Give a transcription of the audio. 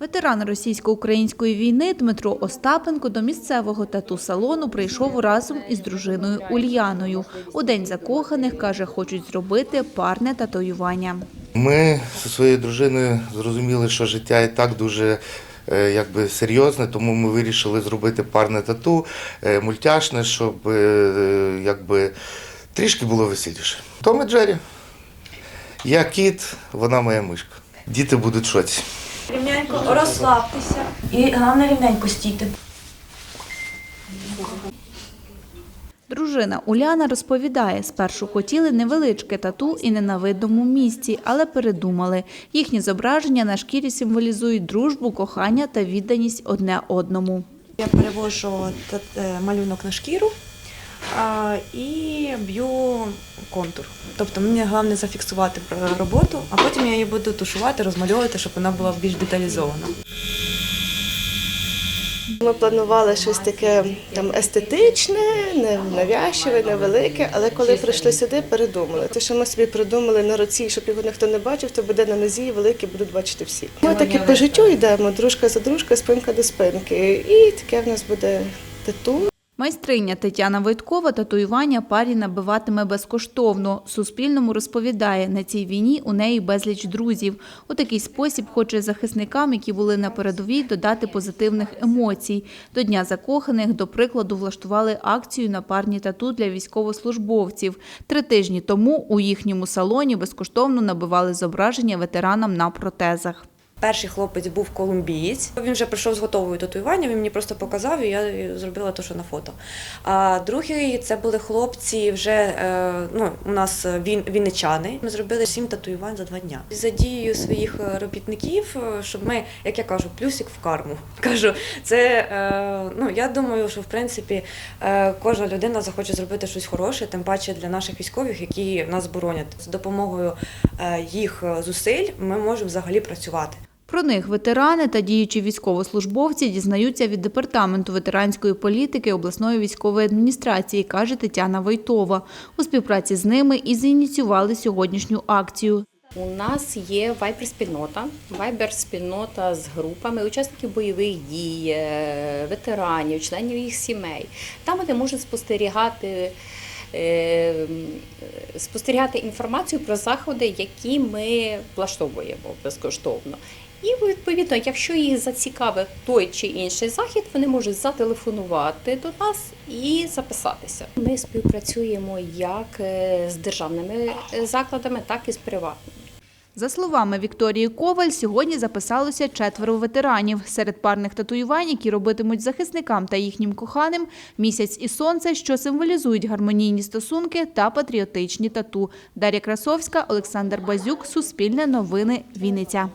Ветеран російсько-української війни Дмитро Остапенко до місцевого тату-салону прийшов разом із дружиною Ульяною. У день закоханих каже, хочуть зробити парне татуювання. Ми зі своєю дружиною зрозуміли, що життя і так дуже е, якби, серйозне, тому ми вирішили зробити парне тату, е, мультяшне, щоб е, якби, трішки було веселіше. Том і Джері. Я кіт, вона моя мишка. Діти будуть шоці. Рівненько розслабтеся. І головне рівненько стійте. Дружина Уляна розповідає, спершу хотіли невеличке тату і не на видному місці, але передумали. Їхні зображення на шкірі символізують дружбу, кохання та відданість одне одному. Я перевожу е, малюнок на шкіру і б'ю контур. Тобто мені головне зафіксувати роботу, а потім я її буду тушувати, розмальовувати, щоб вона була більш деталізована. Ми планували щось таке там естетичне, не навязчиве, невелике, але коли прийшли сюди, передумали. Те, що ми собі придумали на руці, щоб його ніхто не бачив, то буде на нозі велике, будуть бачити всі. Ми таки по життю йдемо, дружка за дружкою, спинка до спинки. І таке в нас буде тату. Майстриня Тетяна Войткова татуювання парі набиватиме безкоштовно. Суспільному розповідає, на цій війні у неї безліч друзів. У такий спосіб хоче захисникам, які були на передовій, додати позитивних емоцій. До Дня закоханих, до прикладу, влаштували акцію на парні тату для військовослужбовців. Три тижні тому у їхньому салоні безкоштовно набивали зображення ветеранам на протезах. Перший хлопець був колумбієць. Він вже прийшов з готовою татуюванням, він мені просто показав, і я зробила те, що на фото. А другий це були хлопці вже е, ну, у нас він, вінничани. Ми зробили сім татуювань за два дня. За дією своїх е, робітників, е, щоб ми, як я кажу, плюсик в карму. Кажу, це е, ну я думаю, що в принципі е, кожна людина захоче зробити щось хороше, тим паче для наших військових, які нас боронять. З допомогою е, їх зусиль ми можемо взагалі працювати. Про них ветерани та діючі військовослужбовці дізнаються від департаменту ветеранської політики обласної військової адміністрації, каже Тетяна Войтова. У співпраці з ними і зініціювали сьогоднішню акцію. У нас є вайбер-спільнота, вайбер-спільнота з групами учасників бойових дій, е, ветеранів, членів їх сімей. Там вони можуть спостерігати. Е, Спостерігати інформацію про заходи, які ми влаштовуємо безкоштовно. І відповідно, якщо їх зацікавить той чи інший захід, вони можуть зателефонувати до нас і записатися. Ми співпрацюємо як е, з державними е, закладами, так і з приватними. За словами Вікторії Коваль, сьогодні записалося четверо ветеранів. Серед парних татуювань, які робитимуть захисникам та їхнім коханим, місяць і сонце, що символізують гармонійні стосунки та патріотичні тату. Дар'я Красовська, Олександр Базюк, Суспільне новини, Вінниця.